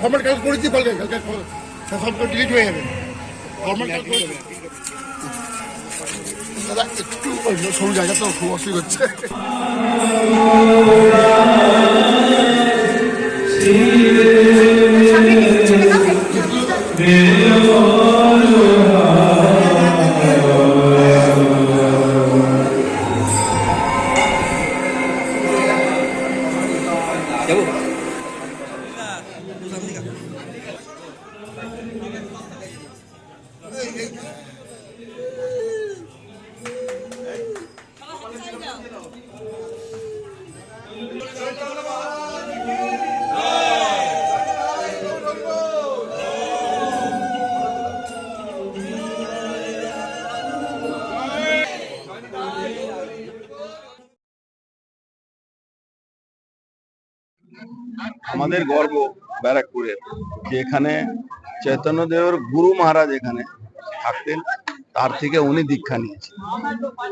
Formal কাজ করেছি কালকে কালকে সব ডিলিট হয়ে যাবে। ফর্মাল কাজ করে দাদা একটু সরু জায়গা তো খুব অসুবিধা হচ্ছে। You. আমাদের গর্ব ব্যারাকপুরের যে এখানে চৈতন্যদেবের গুরু মহারাজ এখানে থাকতেন, তার থেকে উনি দীক্ষা নিয়েছেন।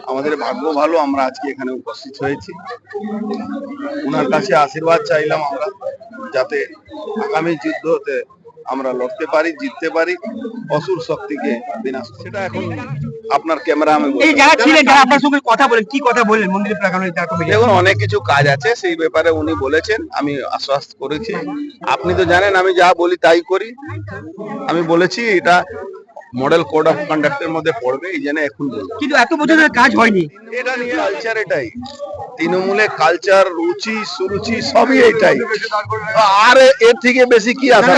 আমাদের ভাগ্য ভালো, আমরা আজকে এখানে উপস্থিত হয়েছি। ওনার কাছে আশীর্বাদ চাইলাম আমরা, যাতে আগামী যুদ্ধতে আমরা লড়তে পারি, জিততে পারি, অসুর শক্তিকে বিনাশ সেটা এখন আপনার ক্যামেরা আমি এই যারা ছিলেন যারা আপনার সঙ্গে কথা বলেন কি কথা বলেন মন্দির প্রাঙ্গণে দেখুন অনেক কিছু কাজ আছে সেই ব্যাপারে উনি বলেছেন আমি আশ্বাস করেছি। আপনি তো জানেন আমি যা বলি তাই করি। আমি বলেছি এটা মডেল কোড অফ কন্ডাক্টের মধ্যে পড়বে এই জন্য এখন কিন্তু এত বছর কাজ হয়নি। এটা নিয়ে কালচার এটাই। তৃণমূলে কালচার রুচি সুরুচি সবই এটাই আর এর থেকে বেশি কি আশা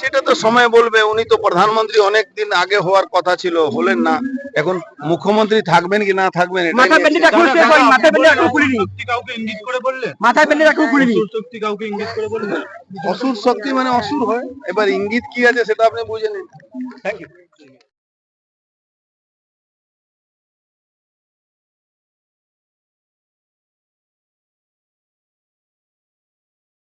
সেটা তো সময় বলবে। উনি তো প্রধানমন্ত্রী অনেক দিন আগে হওয়ার কথা ছিল হলেন না। এখন মুখ্যমন্ত্রী থাকবেন কি না থাকবেন অসুর শক্তি মানে অসুর হয়। এবার ইঙ্গিত কি আছে সেটা আপনি বুঝে নিন। Thank you